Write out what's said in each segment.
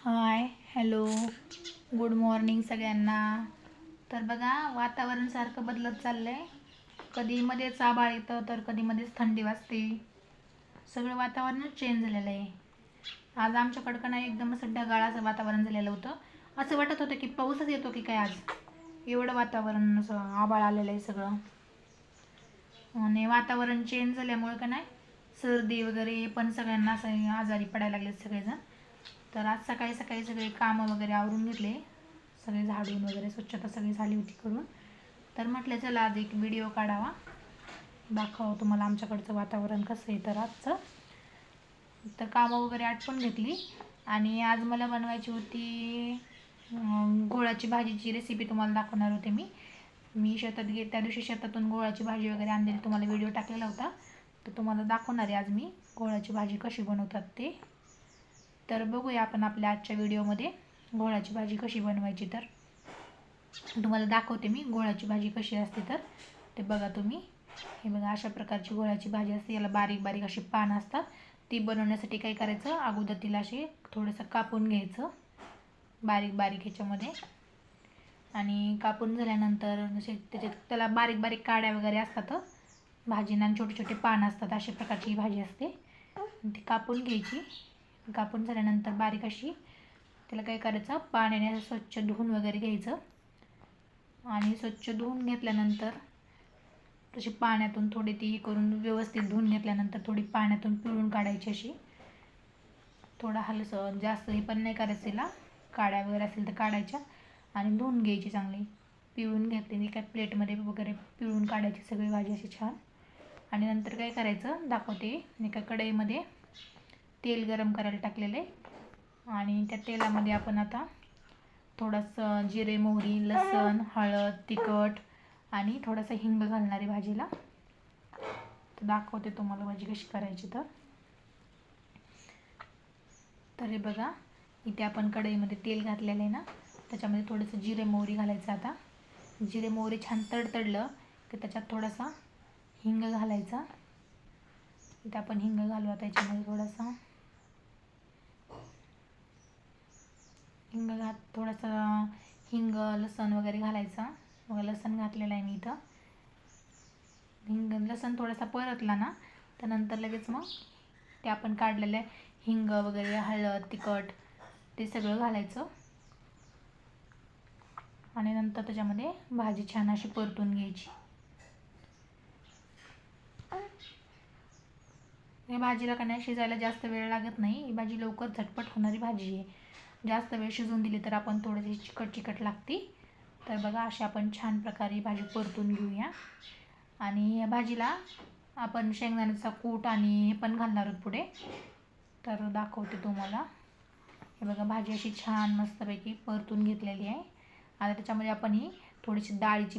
Hi hello. Good morning सगळ्यांना. तर बघा वातावरण सारखं बदलत चाललं आहे कधी मध्येच आभाळ येतं तर कधी मध्येच थंडी वाजते. सगळं वातावरणच चेंज झालेलं आहे. आज आमच्याकडं का नाही एकदम असं ढगाळाचं वातावरण झालेलं होतं. असं वाटत होतं की पाऊसच येतो की काय आज? एवढं वातावरण असं आभाळ आलेलं आहे सगळं. आणि वातावरण चेंज झाल्यामुळे का नाही? सर्दी वगैरे पण सगळ्यांना असं आजारी पडायला लागले सगळेजण. तर आज सकाळी सकाळी सगळे कामं वगैरे आवरून घेतले. सगळे झाडून वगैरे स्वच्छता सगळी झाली होती करून. तर म्हटलं चला आज एक व्हिडिओ काढावा. दाखवा तुम्हाला आमच्याकडचं वातावरण कसं आहे तर आजचं. तर कामं वगैरे आटपून घेतली. आणि आज मला बनवायची होती गोळाची भाजीची रेसिपी तुम्हाला दाखवणार होते मी. मी शेतात गे त्या दिवशी शेतातून गोळाची भाजी वगैरे आणलेली तुम्हाला व्हिडिओ टाकलेला होता. तर तुम्हाला दाखवणार आहे आज मी गोळाची भाजी कशी बनवतात ते. तर बघूया आपण आपल्या आजच्या व्हिडिओमध्ये गोळाची भाजी कशी बनवायची तर. तुम्हाला दाखवते मी गोळाची भाजी कशी असते तर. ते बघा तुम्ही. हे बघा अशा प्रकारची गोळाची भाजी असते. याला बारीक बारीक अशी पानं असतात. ती बनवण्यासाठी काय करायचं? अगोदर तिला असे थोडंसं कापून घ्यायचं. बारीक बारीक ह्याच्यामध्ये. आणि कापून झाल्यानंतर जसे त्याच्यात त्याला बारीक बारीक काड्या वगैरे असतात. भाजींना आणि छोटे छोटे पानं असतात. अशा प्रकारची ही भाजी असते. ती कापून घ्यायची. कापून झाल्यानंतर बारीक अशी त्याला काय करायचं? पाण्याने असं स्वच्छ धुवून वगैरे घ्यायचं. आणि स्वच्छ धुवून घेतल्यानंतर तशी पाण्यातून थोडी ती हे करून व्यवस्थित धुवून घेतल्यानंतर थोडी पाण्यातून पिळून काढायची अशी. थोडा हलसं जास्त हे पण नाही करायचं तिला. काड्या वगैरे असेल तर काढायच्या. आणि धुवून घ्यायची चांगली. पिळून घेतली काय प्लेटमध्ये वगैरे पिळून काढायची सगळी भाजी अशी छान. आणि नंतर काय करायचं? दाखवते. एका कढईमध्ये तेल गरम करायला टाकलेलं. आहे आणि त्या तेलामध्ये आपण आता थोडंसं जिरे मोहरी लसण हळद तिखट आणि थोडंसं हिंग घालणार आहे भाजीला. तर दाखवते तुम्हाला भाजी कशी करायची तर. तर हे बघा इथे आपण कढईमध्ये तेल घातलेलं आहे ना त्याच्यामध्ये थोडंसं जिरे मोहरी घालायचं आता. जिरे मोहरी छान तडतडलं की त्याच्यात थोडासा हिंग घालायचा. इथे आपण हिंग घालू आता याच्यामध्ये थोडासा हिंग घात थोडंसं हिंग लसन वगैरे घालायचा. बघा लसण घातलेलं आहे मी इथं. हिंग लसन थोडासा परतला ना त्यानंतर लगेच मग ते आपण काढलेले हिंग वगैरे हळद तिखट ते सगळं घालायचं. आणि नंतर त्याच्यामध्ये भाजी छान अशी परतून घ्यायची. या भाजीला का नाही शिजायला जास्त वेळ लागत नाही. ही भाजी लवकर झटपट होणारी भाजी आहे. जास्त वेळ शिजवून दिली तर आपण थोडीशी चिकट चिकट लागते. तर बघा अशी आपण छान प्रकारे भाजी परतून घेऊया. आणि या भाजीला आपण शेंगदाण्याचा कूट आणि हे पण घालणार आहोत पुढे. तर दाखवते तुम्हाला. हे बघा भाजी अशी छान मस्तपैकी परतून घेतलेली आहे. आता त्याच्यामध्ये आपण ही थोडीशी डाळीची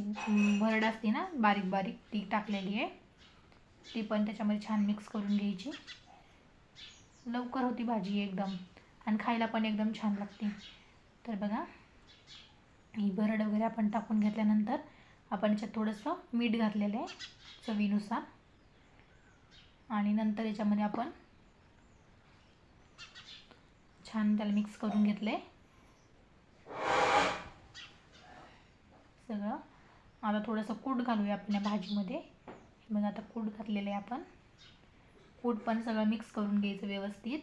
भरड असते ना बारीक बारीक ती टाकलेली आहे. ती पण त्याच्यामध्ये छान मिक्स करून घ्यायची. लवकर होती भाजी एकदम. आणि खायला पण एकदम छान लागते. तर बघा ही भरड वगैरे आपण टाकून घेतल्यानंतर आपण याच्यात थोडंसं मीठ घातलेलं आहे चवीनुसार. आणि नंतर याच्यामध्ये आपण छान त्याला मिक्स करून घेतलं आहे सगळं. आता थोडंसं कूट घालूया आपण या भाजीमध्ये. मग आता कूट घातलेलं आहे आपण. कूट पण सगळं मिक्स करून घ्यायचं व्यवस्थित.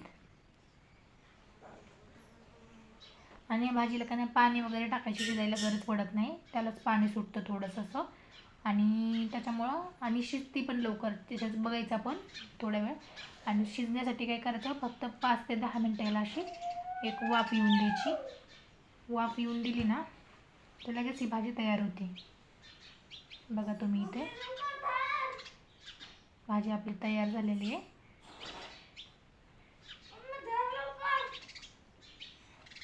आणि भाजीला का नाही पाणी वगैरे टाकायची शिजायला गरज पडत नाही. त्यालाच पाणी सुटतं थोडंसं असं. आणि त्याच्यामुळं आणि शिजती पण लवकर. त्याच्यात बघायचं आपण थोड्या वेळ. आणि शिजण्यासाठी काय करायचं फक्त पाच ते दहा मिनटं याला अशी एक वाफ येऊन द्यायची. वाफ येऊन दिली ना तर लगेच ही भाजी तयार होते. बघा तुम्ही इथे. भाजी आपली तयार झालेली आहे.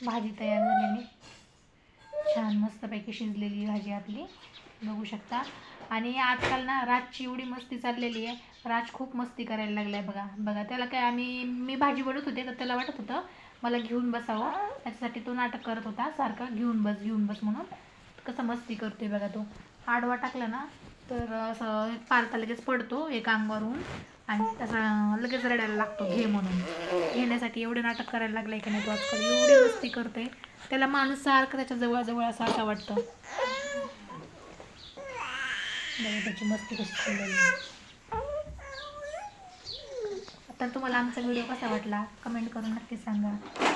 भाजी तयार झालेली. छान मस्तपैकी शिजलेली भाजी आपली. बघू शकता. आणि आजकाल ना राजची एवढी मस्ती चाललेली आहे. राज खूप मस्ती करायला लागला आहे बघा. बघा त्याला काय आम्ही मी भाजी बनवत होते तर त्याला वाटत होतं मला घेऊन बसावं. त्याच्यासाठी तो नाटक करत होता सारखं घेऊन बस घेऊन बस म्हणून. कसं मस्ती करतोय बघा तो. आडवा टाकला ना तर असं पारता लगेच पडतो एका अंगावरून. आणि त्याचा लगेच रडायला लागतो घे म्हणून. घेण्यासाठी एवढे नाटक करायला लागले की नाही तो आजकाल एवढी मस्ती करते त्याला माणूस सारखं त्याच्या जवळजवळ असं असं वाटतं. त्याची मस्ती कशी आता तर तुम्हाला आमचा व्हिडिओ कसा वाटला? कमेंट करून नक्की सांगा.